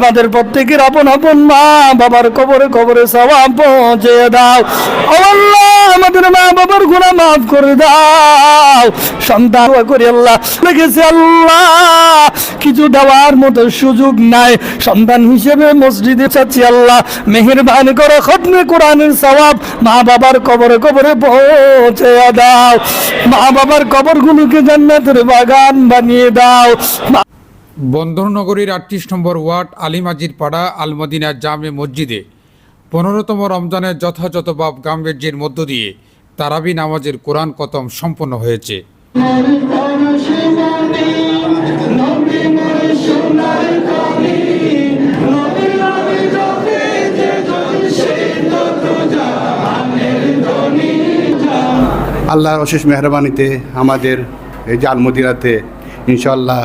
আমাদের প্রত্যেকের আপন আপন মা বাবার কবরে কবরে সওয়াব পৌঁছে দাও। আল্লাহ, আমাদের মা বাবার গুনাহ মাফ করে দাও। সন্তান করি আল্লাহ। লেগেছে আল্লাহ, কিছু দেওয়ার মতো সুযোগ নাই। সন্তান হিসেবে মসজিদে চাচ্ছি আল্লাহ, মেহেরবানি করে খতমে কোরআনের সওয়াব মা বাবার কবরে কবরে পৌঁছে দাও। মা বাবার কবরগুলোকে জান্নাতের বাগান বানিয়ে দাও। বন্দরনগরীর আটত্রিশ নম্বর ওয়ার্ড আলিমাজির পাড়া আলমদিনা জামে মসজিদে পনেরোতম রমজানের যথাযথ বাব গাম্ভীর্যের মধ্য দিয়ে তারাবি নামাজের কোরআন কতম সম্পন্ন হয়েছে। আল্লাহর অশেষ মেহরবানিতে আমাদের এই যে আলমদিরাতে ইনশাল্লাহ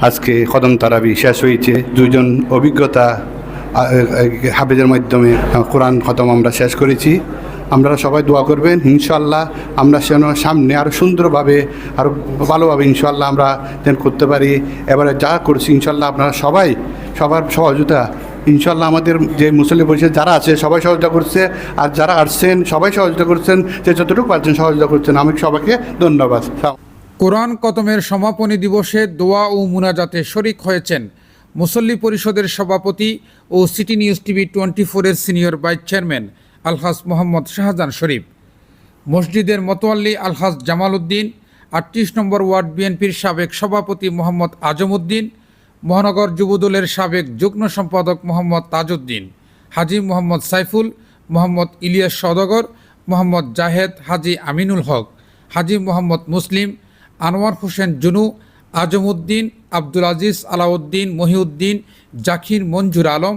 আজকে কদম তারাবি শেষ হয়েছে। দুজন অভিজ্ঞতা হাফেজের মাধ্যমে কোরআন খতম আমরা শেষ করেছি। আপনারা সবাই দোয়া করবেন ইনশাল্লাহ আমরা যেন সামনে আরও সুন্দরভাবে আরও ভালোভাবে ইনশাল্লাহ আমরা যেন করতে পারি। এবারে যা করছি ইনশাল্লাহ আপনারা সবাই, সবার সহযোগিতা। ইনশাল্লাহ আমাদের যে মুসলিম পরিষদ যারা আছে, সবাই সহযোগিতা করছে। আর যারা আসছেন, সবাই সহযোগিতা করছেন। যে যতটুকু পারছেন সহযোগিতা করছেন। আমি সবাইকে ধন্যবাদ। কোরআন কতমের সমাপনী দিবসে দোয়া ও মুনাজাতে শরিক হয়েছেন মুসল্লি পরিষদের সভাপতি ও সিটি নিউজ টিভি টোয়েন্টি ফোরের সিনিয়র ভাইস চেয়ারম্যান আলহাজ মোহাম্মদ শাহজাহান শরীফ। মসজিদের মতোয়াল্লি আলহাজ জামাল উদ্দিন আটত্রিশ নম্বর ওয়ার্ড বিএনপির সাবেক সভাপতি মোহাম্মদ আজম উদ্দিন মহানগর যুবদলের সাবেক যুগ্ম সম্পাদক মোহাম্মদ তাজউদ্দিন, হাজি মোহাম্মদ সাইফুল, মোহাম্মদ ইলিয়াস সদগর মোহাম্মদ জাহেদ হাজি আমিনুল হক, হাজি মোহাম্মদ মুসলিম আনোয়ার হোসেন জুনু আজমউদ্দিন আব্দুল আজিজ আলাউদ্দিন, মহিউদ্দিন, জাকির মঞ্জুর আলম,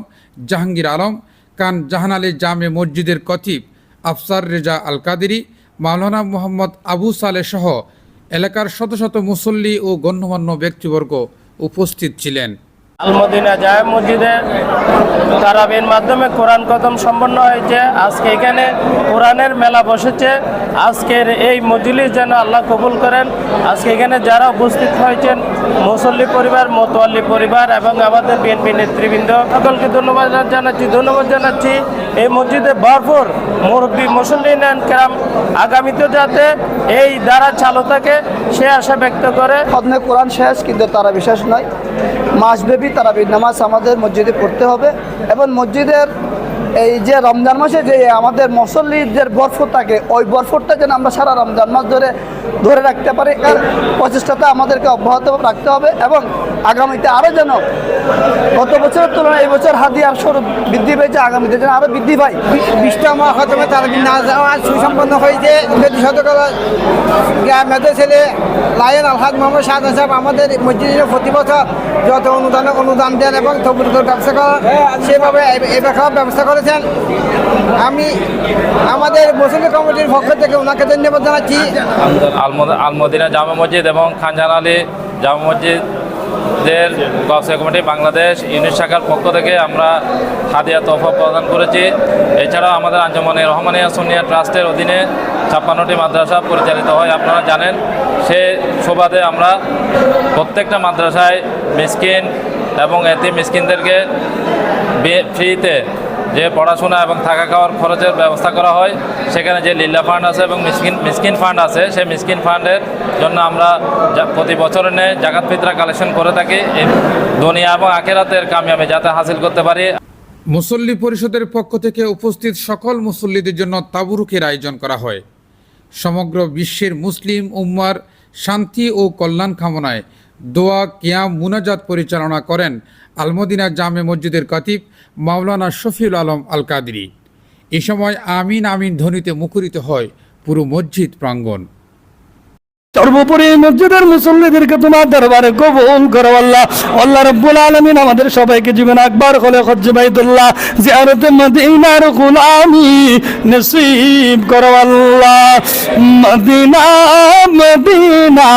জাহাঙ্গীর আলম, কান জাহান আলী জামে মসজিদের কতিব আফসার রেজা আল কাদেরি মাওলানা মোহাম্মদ আবু সালে সহ এলাকার শত শত মুসল্লি ও গণ্যমান্য ব্যক্তিবর্গ উপস্থিত ছিলেন। আলমদিনা জায় মসজিদে তারাবির মাধ্যমে কোরআন কদম সম্পন্ন হয়েছে। আজকে এখানে কোরআনের মেলা বসেছে। আজকের এই মজলিস যেন আল্লাহ কবুল করেন। আজকে এখানে যারা উপস্থিত হয়েছেন, মুসল্লি পরিবার, মোতোয়াল্লি পরিবার এবং আমাদের বিএনপি নেতৃবৃন্দ, সকলকে ধন্যবাদ জানাচ্ছি ধন্যবাদ জানাচ্ছি। এই মসজিদে ভরপুর মুরব্বী, মুসল্লি নেন কেরাম আগামীতে যাতে এই দ্বারা চালু থাকে, সে আশা ব্যক্ত করে। কোরআন শেষ, কিন্তু তারা বিশেষ নয়। মাসব্যাপী তারাবির নামাজ আমাদের মসজিদে পড়তে হবে এবং মসজিদের এই যে রমজান মাসে যে আমাদের মুসল্লিদের বরফর থাকে ওই বরফরটা যেন আমরা সারা রমজান মাস ধরে ধরে রাখতে পারি এর প্রচেষ্টাটা আমাদেরকে অব্যাহত রাখতে হবে এবং আগামীতে আরও যেন গত বছরের তুলনায় এই বছর হাদিয়ার স্বরূপ বৃদ্ধি পেয়েছে আগামীতে যেন আরও বৃদ্ধি পায় বিশটা মা খতমে তার না যাওয়া সুসম্পন্ন হয়েছে উন্নতি শতকরা মেধে ছেলে লায়ন আলহাদ মোহাম্মদ শাহাদ সাহেব আমাদের মসজিদে প্রতি বছর যত অনুদানে অনুদান দেন এবং তবুর ব্যবসা করেন সেভাবে ব্যাপারে ব্যবস্থা করেছেন। আমি আমাদের মুসলিম কমিটির পক্ষ থেকে ওনাকে ধন্যবাদ জানাচ্ছি। আলমদিনা জামা মসজিদ এবং খানজান আলী জামা মসজিদের গলসে কমিটি বাংলাদেশ ইউনিট শাখার পক্ষ থেকে আমরা হাদিয়া তোহফা প্রদান করেছি। এছাড়াও আমাদের আঞ্জমানে রহমানিয়া সোনিয়া ট্রাস্টের অধীনে ছাপ্পান্নটি মাদ্রাসা পরিচালিত হয়। আপনারা জানেন, সে সুবাদে আমরা প্রত্যেকটা মাদ্রাসায় মিসকিন এবং এতে মিসকিনদেরকে ফ্রিতে যে পড়াশোনা এবং থাকা খাওয়ার খরচের ব্যবস্থা করা হয়, সেখানে যে লীলা ফান্ড আছে এবং মিসকিন মিসকিন ফান্ড আছে, সেই মিসকিন ফান্ডের জন্য আমরা প্রতি বছরে নেয় জাকাত ফিতরা কালেকশন করে থাকি। দুনিয়া এবং আখেরাতের কামিয়াবি যাতে হাসিল করতে পারি। মুসল্লি পরিষদের পক্ষ থেকে উপস্থিত সকল মুসল্লিদের জন্য তাবুরুকের আয়োজন করা হয়। সমগ্র বিশ্বের মুসলিম উম্মার শান্তি ও কল্যাণ কামনায় দোয়া, কিয়াম, মুনাজাত পরিচালনা করেন আলমদিনা জামে মসজিদের কতিব মাওলানা শফিউল আলম আল কাদরি এ সময় আমিন আমিন ধ্বনিতে মুখরিত হয় পুরো মসজিদ প্রাঙ্গণ। সর্বোপরি মসজিদের মুসল্লিদেরকে তোমার দরবারে কবুল করো আল্লাহ। আল্লাহ রব্বুল আলমিন আমাদের সবাইকে জীবন আকবার হলে হজ্জবাইদুল্লাহ জিয়ারতে মদিনার গুলামি নসিব করো আল্লাহ। মদিনা মদিনা,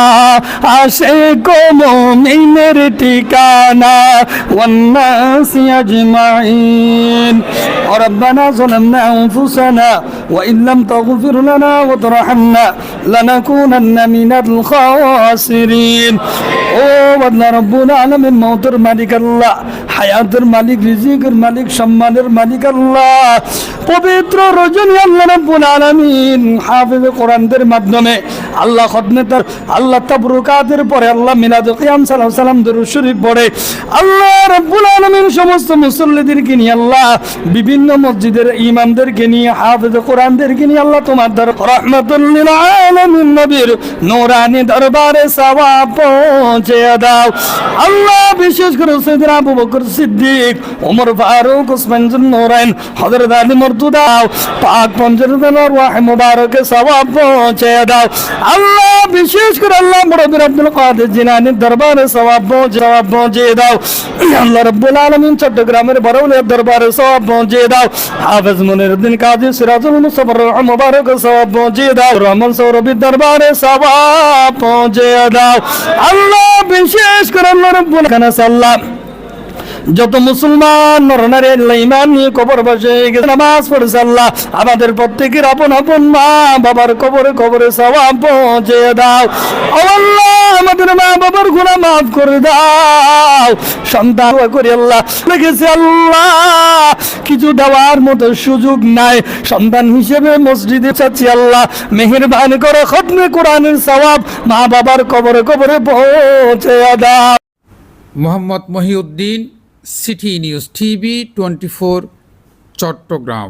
আসে কমিনের ঠিকানা। ওন্নাসি আজমাইন। أجمعين ربنا ظلمنا أنفسنا وإن لم تغفر لنا وترحمنا لنكونن من মিনাল খাসিরিন ও আল্লাহ রব্বুল আলামিন মওতের মালিক আল্লাহ হায়াতের মালিক রিজিকের মালিক সম্মানের মালিক আল্লাহ পবিত্র রজনী আল্লাহ রব্বুল আলামিন হাফিজ কোরআনদের মাধ্যমে আল্লাহ খতমে তার আল্লাহ তাবরুকাতের পরে আল্লাহ মিলাদ কিয়াম সালাম সালাম দরুদ শরীফ পড়ে আল্লাহ রব্বুল আলামিন সমস্ত মুসল্লিদেরকে নিয়ে আল্লাহ বিভিন্ন মসজিদের ইমামদেরকে নিয়ে, হাফিজ কোরআনদেরকে নিয়ে আল্লাহ তোমার দর রহমাতুল্লিল আলামিন নবীর নূরানি দরবারে পৌঁছে দাও। আল্লাহ বিশেষ করে আবু বকর সিদ্দিক, ওমর ফারুক, ওসমান হযরত আলী মর্তুদা পাক পঞ্জরদান ওয়াহ মুবারকে সওয়াব পৌঁছে দাও। আল্লাহ বিশেষ করে আল্লাহ মুরব্বির আব্দুল কাদের জিলানির দরবারে সওয়াব পৌঁছে দাও। আল্লাহ রাব্বুল আলামিন চট্টগ্রামের বরৌলিয়ার দরবারে সওয়াব পৌঁছে দাও। হাফেজ মনিরউদ্দিন কাজী সিরাজুল মুস্তাফার মুবারক সওয়াব পৌঁছে দাও। রহমান সৌরভীর দরবারে সওয়াব পৌঁছে দাও। আল্লাহ বিশেষ করে আল্লাহ রাব্বুল কানা সাল্লাম যত মুসলমান নরনারী ইমান নিয়ে কবর বসে গেছে, নামাজ পড়েছে আল্লাহ। আমাদের প্রত্যেকের আপন আপন মা বাবার কবরে কবরে সবাব পৌঁছে দাও। আল্লাহ, আমাদের মা বাবার গুণা মাফ করে দাও। সন্তান করে আল্লাহ। লিখেছে আল্লাহ, কিছু দেওয়ার মতো সুযোগ নাই। সন্তান হিসেবে মসজিদে চাচ্ছি আল্লাহ। মেহেরবান করে খতমে কোরআনের সওয়াব মা বাবার কবরে কবরে পৌঁছে দাও। Mohammad Mohiuddin city news TV twenty Chittagong.